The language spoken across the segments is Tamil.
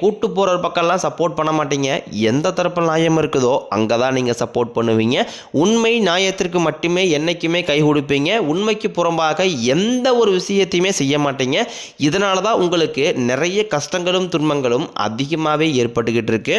கூட்டு போகிற பக்கம்லாம் சப்போர்ட் பண்ண மாட்டீங்க. எந்த தரப்பு நியாயம் இருக்குதோ அங்கே தான் நீங்கள் சப்போர்ட் பண்ணுவீங்க. உண்மை நியாயத்திற்கு மட்டுமே என்றைக்குமே கை கொடுப்பீங்க. உண்மைக்கு புறம்பாக எந்த ஒரு விஷயத்தையுமே செய்ய மாட்டீங்க. இதனால தான் உங்களுக்கு நிறைய கஷ்டங்களும் துன்பங்களும் அதிகமாகவே ஏற்பட்டுக்கிட்டு இருக்கு.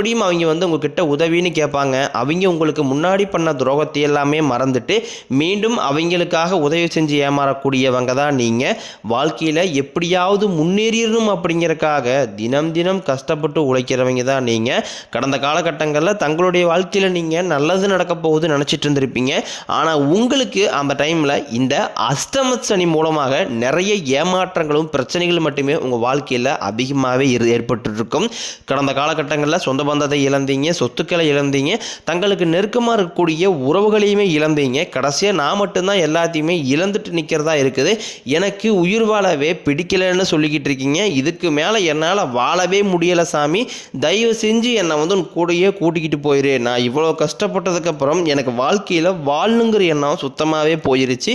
அவங்க வந்து உங்ககிட்ட உதவின்னு கேட்பாங்க. அவங்க உங்களுக்கு முன்னாடி பண்ண துரோகத்தை எல்லாமே மறந்துட்டு மீண்டும் அவங்களுக்காக உதவி செஞ்சு ஏமாறக்கூடியவங்க தான் நீங்கள் வாழ்க்கையில் எப்படியாவது முன்னேறிடணும் அப்படிங்கறக்காக தினம் தினம் கஷ்டப்பட்டு உழைக்கிறவங்க தான் நீங்கள் கடந்த காலகட்டங்களில் தங்களுடைய வாழ்க்கையில் நீங்கள் நல்லது நடக்க போகுது நினச்சிட்டு இருந்திருப்பீங்க. ஆனால் உங்களுக்கு அந்த டைமில் இந்த அஷ்டம சனி மூலமாக நிறைய ஏமாற்றங்களும் பிரச்சனைகளும் மட்டுமே உங்கள் வாழ்க்கையில் அதிகமாகவே ஏற்பட்டுருக்கும். கடந்த காலகட்டங்களில் சொந்த பந்தத்தை இழந்தீங்க சொத்துக்களை இழந்தீங்க தங்களுக்கு நெருக்கமாக இருக்கக்கூடிய உறவுகளையுமே இழந்தீங்க. கடைசியாக நான் மட்டும்தான் எல்லாத்தையுமே இழந்துட்டு நிற்கிறதா இருக்குது. எனக்கு உயிர் வாழவே பிடிக்கலைன்னு சொல்லிக்கிட்டு இருக்கீங்க. இதுக்கு மேலே என்னால் வாழவே முடியலை சாமி. தயவு செஞ்சு என்னை வந்து உன் கூடயே கூட்டிக்கிட்டு போயிரு. நான் இவ்வளோ கஷ்டப்பட்டதுக்கப்புறம் எனக்கு வாழ்க்கையில் வாழணுங்கிற எண்ணம் சுத்தமாகவே போயிருச்சு.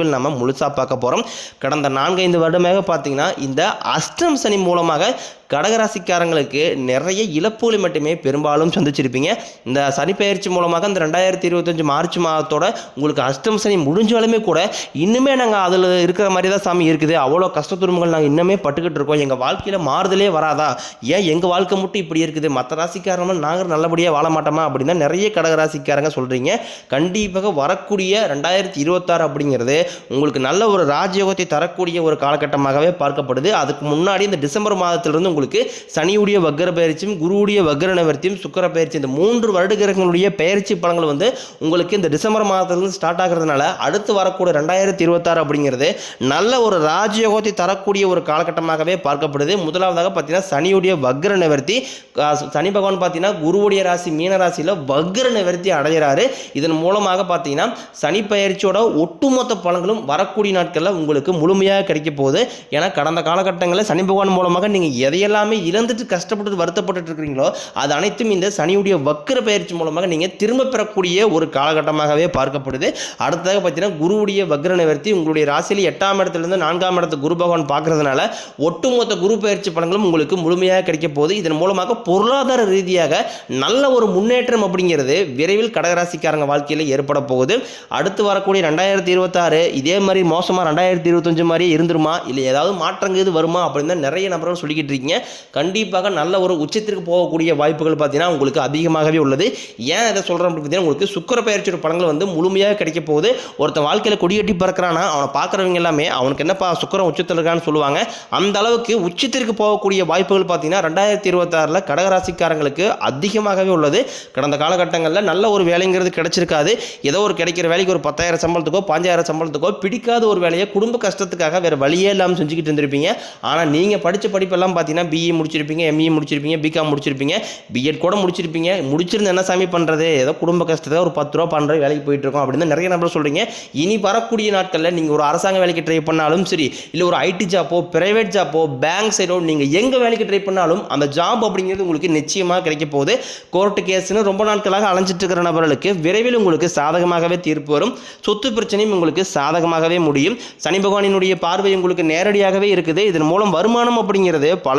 பதிவில் நம்ம முழுசாக பார்க்க போகிறோம் கடந்த நான்கைந்து வருடமாக பார்த்தீங்கன்னா இந்த அஷ்டம் சனி மூலமாக கடகராசிக்காரங்களுக்கு நிறைய இழப்புகளை மட்டுமே பெரும்பாலும் சந்திச்சிருப்பீங்க. இந்த சனி பயிற்சி மூலமாக இந்த ரெண்டாயிரத்தி இருபத்தஞ்சு மார்ச் மாதத்தோட உங்களுக்கு அஷ்டம் சனி முடிஞ்சாலுமே கூட இன்னுமே நாங்கள் அதில் இருக்கிற மாதிரி தான் சாமி இருக்குது. அவ்வளோ கஷ்ட துன்பங்கள் நாங்கள் இன்னுமே பட்டுக்கிட்டு இருக்கோம். எங்கள் வாழ்க்கையில் மாறுதலே வராதா? ஏன் எங்கள் வாழ்க்கை மட்டும் இப்படி இருக்குது? மற்ற ராசிக்காரங்க நாங்கள் நல்லபடியாக வாழ மாட்டோமா? அப்படின்னு நிறைய கடகராசிக்காரங்க சொல்கிறீங்க கண்டிப்பாக வரக்கூடிய ரெண்டாயிரத்தி இருபத்தாறு அப்படிங்கிறது உங்களுக்கு நல்ல ஒரு ராஜயோகத்தை தரக்கூடிய ஒரு காலகட்டமாகவே பார்க்கப்படுது. அதுக்கு முன்னாடி இந்த டிசம்பர் மாதத்திலிருந்து உங்களுக்கு சனியுடைய வக்கர பயிற்சியும் குருவுடைய வக்கர நிவர்த்தியும் சுக்கர பயிற்சி இந்த மூன்று வருட கிரகங்களுடைய பயிற்சி பலன்கள் வந்து உங்களுக்கு இந்த டிசம்பர் மாதத்துலேருந்து ஸ்டார்ட் ஆகிறதுனால அடுத்து வரக்கூடிய ரெண்டாயிரத்தி இருபத்தாறு அப்படிங்கிறது நல்ல ஒரு ராஜயோகத்தை தரக்கூடிய ஒரு காலகட்டமாகவே பார்க்கப்படுது. முதலாவதாக பார்த்தீங்கன்னா சனியுடைய வக்ர நிவர்த்தி சனி பகவான் பார்த்தீங்கன்னா குருவுடைய ராசி மீன ராசியில் வக்ர நிவர்த்தி அடைகிறாரு. இதன் மூலமாக பார்த்தீங்கன்னா சனி பயிற்சியோட ஒட்டுமொத்த பலன்களும் வரக்கூடிய நாட்களில் உங்களுக்கு முழுமையாக கிடைக்க போகுது. ஏன்னா கடந்த காலகட்டங்களில் சனி பகவான் மூலமாக நீங்கள் எதையெல்லாம் இழந்துட்டு கஷ்டப்பட்டு வருத்தப்பட்டு இருக்கிறீங்களோ அது அனைத்தும் இந்த சனியுடைய வக்கர பயிற்சி மூலமாக நீங்கள் திரும்ப பெறக்கூடிய ஒரு காலகட்டமாகவே பார்க்கப்படுது. அடுத்ததாக பார்த்தீங்கன்னா குருவுடைய வக்ர நிவர்த்தி உங்களுடைய ராசியில் எட்டாம் இடத்துலேருந்து நான்காம் இடத்து குரு பகவான் பார்க்கறதுனால ஒட்டுமொத்த குரு பயிற்சி பலன்களும் உங்களுக்கு முழுமையாக கிடைக்க போகுது. இதன் மூலமாக பொருளாதார ரீதியாக நல்ல ஒரு முன்னேற்றம் அப்படிங்கிறது விரைவில் கடகராசிக்காரங்க வாழ்க்கையில் ஏற்பட போகுது. அடுத்து வரக்கூடிய ரெண்டாயிரத்தி இருபத்தாறு இதே மாதிரி மோசமாக ரெண்டாயிரத்தி இருபத்தஞ்சு மாதிரியே இருந்துருமா? இல்லை ஏதாவது மாற்றங்கள் இது வருமா? அப்படின்னு தான் நிறைய நபர்கள் சொல்லிக்கிட்டு இருக்கீங்க. கண்டிப்பாக நல்ல ஒரு உச்சத்திற்கு போகக்கூடிய வாய்ப்புகள் பார்த்தீங்கன்னா உங்களுக்கு அதிகமாகவே உள்ளது. ஏன் இதை சொல்கிறேன் அப்படின்னு பார்த்தீங்கன்னா உங்களுக்கு சுக்கர பயிற்சியோட பலன்கள் வந்து முழுமையாக கிடைக்க போகுது. ஒருத்தன் வாழ்க்கையில் கொடியட்டி பறக்கிறானா. அவனை பார்க்குறவங்க எல்லாமே அவனுக்கு என்னப்பா சுக்கரம் உச்சத்தில் இருக்கான்னு சொல்லுவாங்க. அந்த அளவுக்கு உச்சத்திற்கு போகக்கூடிய வாய்ப்புகள் பார்த்தீங்கன்னா ரெண்டாயிரத்தி இருபத்தாறில் கடகராசிக்காரங்களுக்கு அதிகமாகவே உள்ளது. கடந்த காலகட்டங்களில் நல்ல ஒரு வேலைங்கிறது கிடைச்சிருக்காது. ஏதோ ஒரு கிடைக்கிற வேலைக்கு ஒரு பத்தாயிரம் சம்பளத்துக்கோ பாஞ்சாயிரம் சம்பளத்துக்கோ பிடிக்காத ஒரு வேலையை குடும்ப கஷ்டத்துக்காக வேறு வழியே இல்லாமல் செஞ்சுக்கிட்டு இருந்திருப்பீங்க. ஆனால் நீங்கள் படித்த படிப்பெல்லாம் பார்த்தீங்கன்னா பிஇ முடிச்சிருப்பீங்க எம்இ முடிச்சிருப்பீங்க பிகாம் முடிச்சிருப்பீங்க. பிஎட் கூட முடிச்சிருப்பீங்க. முடிச்சிருந்து என்ன சாமி பண்ணுறது ஏதோ குடும்ப கஷ்டத்தை ஒரு பத்து ரூபா பண்ணுற வேலைக்கு போயிட்டு இருக்கோம் அப்படின்னு நிறைய நம்பர் சொல்கிறீங்க இனி வரக்கூடிய நாட்களில் நீங்கள் ஒரு அரசாங்க வேலைக்கு ட்ரை பண்ணாலும் சரி இல்லை ஒரு ஐடி ஜாப்போ பிரைவேட் ஜாப்போ பேங்க் சைடோ நீங்கள் எங்கே வேலைக்கு ட்ரை பண்ணாலும் அந்த ஜாப் அப்படிங்கிறது உங்களுக்கு நிச்சயமாக கிடைக்க போகுது. கோர்ட்டு கேஸ்னு ரொம்ப நாட்களாக அலைஞ்சிட்டு இருக்கிற நபர்களுக்கு விரைவில் உங்களுக்கு சாதகமாகவே தீர்ப்பு வரும். சொத்து பிரச்சனையும் உங்களுக்கு சாதகமாகவே முடியும். சனி பகவானினுடைய பார்வை உங்களுக்கு நேரடியாகவே இருக்குது. இதன் மூலம் வருமானம் அப்படிங்கிறது பல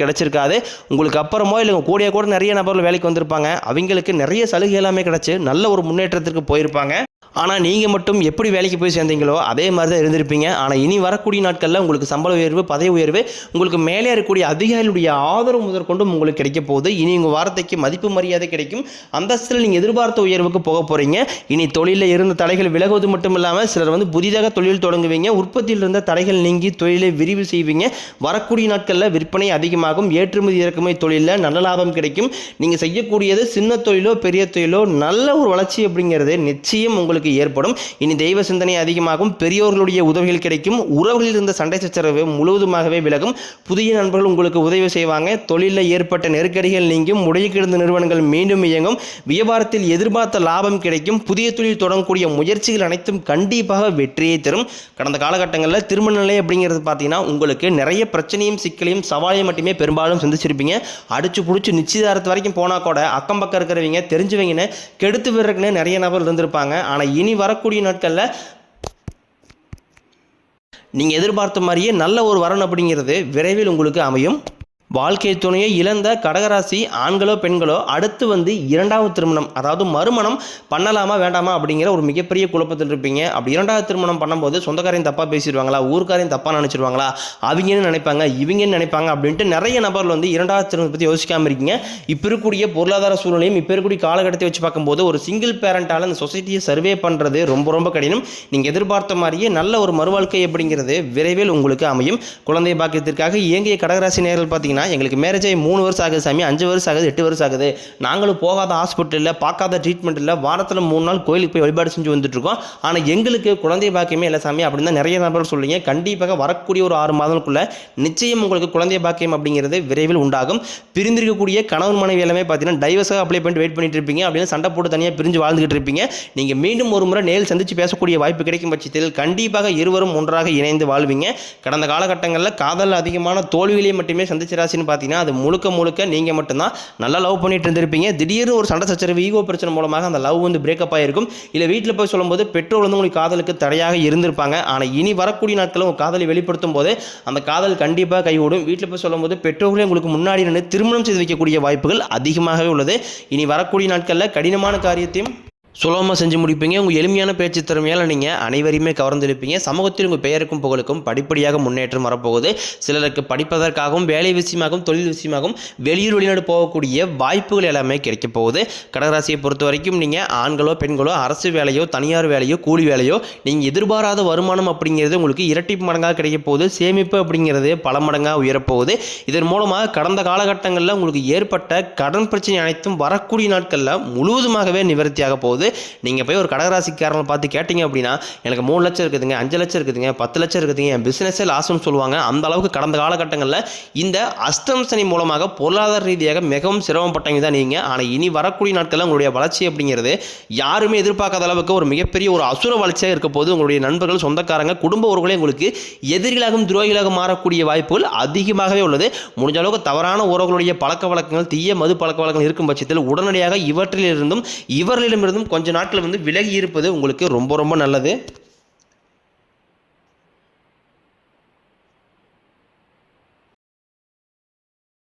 கிடைச்சிருக்காது. உங்களுக்கு அப்புறமோ இல்லை கூடிய கூட நிறைய நபர்கள் வேலைக்கு வந்திருப்பாங்க. அவங்களுக்கு நிறைய சலுகை எல்லாமே கிடச்சி நல்ல ஒரு முன்னேற்றத்திற்கு போயிருப்பாங்க. ஆனால் நீங்கள் மட்டும் எப்படி வேலைக்கு போய் சேர்ந்தீங்களோ அதே மாதிரி தான் இருந்திருப்பீங்க. ஆனால் இனி வரக்கூடிய நாட்களில் உங்களுக்கு சம்பள உயர்வு பதவி உயர்வு உங்களுக்கு மேலே இருக்கக்கூடிய அதிகாரிகளுடைய ஆதரவு முதற்கொண்டும் உங்களுக்கு கிடைக்க போகுது. இனி உங்கள் வார்த்தைக்கு மதிப்பு மரியாதை கிடைக்கும். அந்தஸ்தில் நீங்கள் எதிர்பார்த்த உயர்வுக்கு போக போகிறீங்க இனி தொழிலில் இருந்த தடைகள் விலகுவது மட்டும் இல்லாமல் சிலர் வந்து புதிதாக தொழில் தொடங்குவீங்க. உற்பத்தியில் இருந்த தடைகள் நீங்கி தொழிலை விரிவு செய்வீங்க. வரக்கூடிய நாட்களில் விற்பனை அதிகமாகும். ஏற்றுமதி இறக்குமதி தொழிலில் நல்ல லாபம் கிடைக்கும். நீங்கள் செய்யக்கூடியது சின்ன தொழிலோ பெரிய தொழிலோ நல்ல ஒரு வளர்ச்சி அப்படிங்கிறது நிச்சயம் உங்களுக்கு ஏற்படும். இனி தெய்வ சிந்தனை அதிகமாகும். பெரியோர்களுடைய உதவிகள் கிடைக்கும். உறவுகளில் இருந்த சண்டை சச்சரவு முழுவதுமாகவே விலகும். புதிய நண்பர்கள் உங்களுக்கு உதவி செய்வாங்க. தொழிலில் ஏற்பட்ட நெருக்கடிகள் நீங்கும். முடங்கி கிடந்த நிறுவனங்கள் மீண்டும் இயங்கும். வியாபாரத்தில் எதிர்பார்த்த லாபம் கிடைக்கும். புதிய தொழில் தொடங்கக்கூடிய முயற்சிகள் அனைத்தும் கண்டிப்பாக வெற்றியை தரும். கடந்த காலகட்டங்களில் திருமண நிலை அப்படிங்கிறது பார்த்தீங்கன்னா உங்களுக்கு நிறைய பிரச்சனையும் சிக்கலையும் சவாலையும் மட்டுமே பெரும்பாலும் சந்திச்சிருப்பீங்க. அடிச்சு பிடிச்சி நிச்சயதாரத்து வரைக்கும் போனால் கூட அக்கம் பக்கம் இருக்கிறவங்க தெரிஞ்சவங்கன்னு கெடுத்து விடுறதுக்குன்னு நிறைய நபர் இருந்திருப்பாங்க. ஆனால் இனி வரக்கூடிய நாட்களில் நீங்கள் எதிர்பார்த்த மாதிரியே நல்ல ஒரு வரன் அப்படிங்கிறது விரைவில் உங்களுக்கு அமையும். வாழ்க்கை துணையை இழந்த கடகராசி ஆண்களோ பெண்களோ அடுத்து வந்து இரண்டாவது திருமணம் அதாவது மறுமணம் பண்ணலாமா வேண்டாமா அப்படிங்கிற ஒரு மிகப்பெரிய குழப்பத்தில் இருப்பீங்க. அப்படி இரண்டாவது திருமணம் பண்ணும்போது சொந்தக்காரையும் தப்பாக பேசிடுவாங்களா ஊருக்காரையும் தப்பாக நினச்சிருவாங்களா அவங்கன்னு நினைப்பாங்க இவங்கன்னு நினைப்பாங்க அப்படின்ட்டு நிறைய நபர்கள் வந்து இரண்டாவது திருமணத்தை பற்றி யோசிக்காமல் இருக்கீங்க. இப்போ இருக்கக்கூடிய பொருளாதார சூழ்நிலையும் இப்போ இருக்கக்கூடிய காலகட்டத்தை வச்சு பார்க்கும்போது ஒரு சிங்கிள் பேரண்டால் அந்த சொசைட்டியை சர்வே பண்ணுறது ரொம்ப ரொம்ப கடினம். நீங்கள் எதிர்பார்த்த மாதிரியே நல்ல ஒரு மறுவாழ்க்கை அப்படிங்கிறது விரைவில் உங்களுக்கு அமையும். குழந்தை பாக்கியத்திற்காக இயங்கிய கடகராசி நேரில் பார்த்தீங்கன்னா எங்களுக்கு மேரேஜ் ஆகி மூணு வருஷம் ஆகுது சாமி அஞ்சு வருஷம் ஆகுது எட்டு வருஷம் ஆகுது. நாங்களும் போகாத ஹாஸ்பிட்டலில் பார்க்காத ட்ரீட்மெண்ட் இல்லை வாரத்தில் மூணு நாள் கோயிலுக்கு போய் வழிபாடு செஞ்சு வந்துட்டுருக்கோம். ஆனால் எங்களுக்கு குழந்தை பாக்கியமே இல்லை சாமி அப்படின்னு தான் நிறைய நபர்கள் சொல்லுவீங்க கண்டிப்பாக வரக்கூடிய ஒரு ஆறு மாதங்களுக்குள்ள நிச்சயம் உங்களுக்கு குழந்தை பாக்கியம் அப்படிங்கிறது விரைவில் உண்டாகும். பிரிந்திருக்கக்கூடிய கணவன் மனைவி எல்லாமே பார்த்தீங்கன்னா டைவர்ஸாக அப்ளை பண்ணிட்டு வெயிட் பண்ணிட்டு இருப்பீங்க. அப்படின்னு சண்டை போட்டு தனியாக பிரிஞ்சு வாழ்ந்துகிட்டு இருப்பீங்க. நீங்கள் மீண்டும் ஒரு முறை நேரில் சந்திச்சு பேசக்கூடிய வாய்ப்பு கிடைக்கும் பட்சத்தில் கண்டிப்பாக இருவரும் ஒன்றாக இணைந்து வாழ்வீங்க. கடந்த காலகட்டங்களில் காதல் அதிகமான தோல்விகளை மட்டுமே சந்திச்ச ராசின்னு பார்த்தீங்கன்னா அது முழுக்க முழுக்க நீங்கள் மட்டும்தான். நல்லா லவ் பண்ணிட்டு இருந்திருப்பீங்க. திடீர்னு ஒரு சண்டை சச்சரவு ஈகோ பிரச்சனை மூலமாக அந்த லவ் வந்து பிரேக்கப் ஆகிருக்கும் இல்லை வீட்டில் போய் சொல்லும்போது பெற்றோர் வந்து உங்களுக்கு காதலுக்கு தடையாக இருந்திருப்பாங்க. ஆனால் இனி வரக்கூடிய நாட்களில் உங்கள் காதலை வெளிப்படுத்தும் போது அந்த காதல் கண்டிப்பாக கைகூடும். வீட்டில் போய் சொல்லும்போது பெற்றோர்களே உங்களுக்கு முன்னாடி நின்று திருமணம் செய்து வைக்கக்கூடிய வாய்ப்புகள் அதிகமாகவே உள்ளது. இனி வரக்கூடிய நாட்களில் கடினமான காரியத்தையும் சுலபமாக செஞ்சு முடிப்பீங்க. உங்கள் எளிமையான பேச்சு திறமையால் நீங்கள் அனைவரையுமே கவர்ந்திருப்பீங்க சமூகத்தில் உங்கள் பெயருக்கும் புகழுக்கும் படிப்படியாக முன்னேற்றம் வரப்போகுது. சிலருக்கு படிப்பதற்காகவும் வேலை விஷயமாகவும் தொழில் விஷயமாகவும் வெளியூர் வெளிநாடு போகக்கூடிய வாய்ப்புகள் எல்லாமே கிடைக்க போகுது. கடகராசியை பொறுத்த வரைக்கும் நீங்கள் ஆண்களோ பெண்களோ அரசு வேலையோ தனியார் வேலையோ கூலி வேலையோ நீங்கள் எதிர்பாராத வருமானம் அப்படிங்கிறது உங்களுக்கு இரட்டிப்பு மடங்காக கிடைக்க போகுது. சேமிப்பு அப்படிங்கிறது பல மடங்காக உயரப்போகுது. இதன் மூலமாக கடந்த காலகட்டங்களில் உங்களுக்கு ஏற்பட்ட கடன் பிரச்சனை அனைத்தும் வரக்கூடிய நாட்களில் முழுவதுமாகவே நிவர்த்தியாக போகுது. நீங்கள் போய் ஒரு கடகராசிக்காரனை பார்த்து கேட்டிங்க அப்படின்னா எனக்கு மூணு லட்சம் இருக்குதுங்க அஞ்சு லட்சம் இருக்குதுங்க பத்து லட்சம் இருக்குதுங்க என் பிஸ்னஸே லாஸ்ன்னு சொல்லுவாங்க. அந்த அளவுக்கு கடந்த காலகட்டங்களில் இந்த அஷ்டம் சனி மூலமாக பொருளாதார ரீதியாக மிகவும் சிரமப்பட்டவங்க தான் நீங்கள் ஆனால் இனி வரக்கூடிய நாட்களில் உங்களுடைய வளர்ச்சி அப்படிங்கிறது யாருமே எதிர்பார்க்காத அளவுக்கு ஒரு மிகப்பெரிய ஒரு அசுர வளர்ச்சியாக இருக்க போது உங்களுடைய நண்பர்கள் சொந்தக்காரங்க குடும்ப உறவுகளே உங்களுக்கு எதிரிகளாகவும் துரோகிகளாக மாறக்கூடிய வாய்ப்புகள் அதிகமாகவே உள்ளது. முடிஞ்ச அளவுக்கு தவறான உறவுகளுடைய பழக்க வழக்கங்கள் தீய மது பழக்க வழக்கங்கள் இருக்கும் பட்சத்தில் உடனடியாக இவற்றிலிருந்தும் இவர்களிடமிருந்தும் கொஞ்ச நாட்கள் வந்து விலகி இருப்பது உங்களுக்கு ரொம்ப ரொம்ப நல்லது.